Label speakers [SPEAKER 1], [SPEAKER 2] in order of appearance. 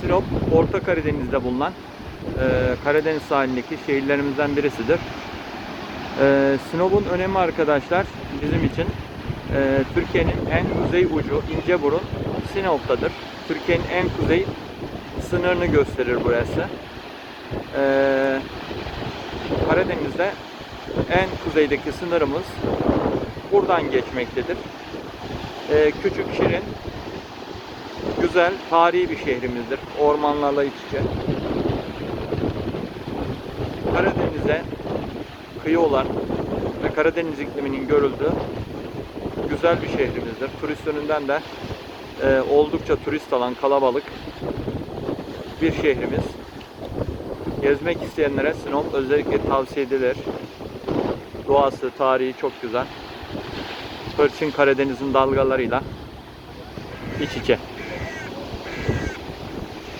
[SPEAKER 1] Sinop, Orta Karadeniz'de bulunan e, Karadeniz sahilindeki şehirlerimizden birisidir. E, Sinop'un önemi arkadaşlar bizim için e, Türkiye'nin en kuzey ucu İnceburun Sinop'tadır. Türkiye'nin en kuzey sınırını gösterir burası. E, Karadeniz'de en kuzeydeki sınırımız buradan geçmektedir. E, küçük, şirin, güzel, tarihi bir şehrimizdir. Ormanlarla iç içe. Karadeniz'e kıyı olan ve Karadeniz ikliminin görüldüğü güzel bir şehrimizdir. Turist yönünden de e, oldukça turist alan kalabalık bir şehrimiz. Gezmek isteyenlere Sinop özellikle tavsiye edilir. Doğası, tarihi çok güzel. Hırçın Karadeniz'in dalgalarıyla iç içe.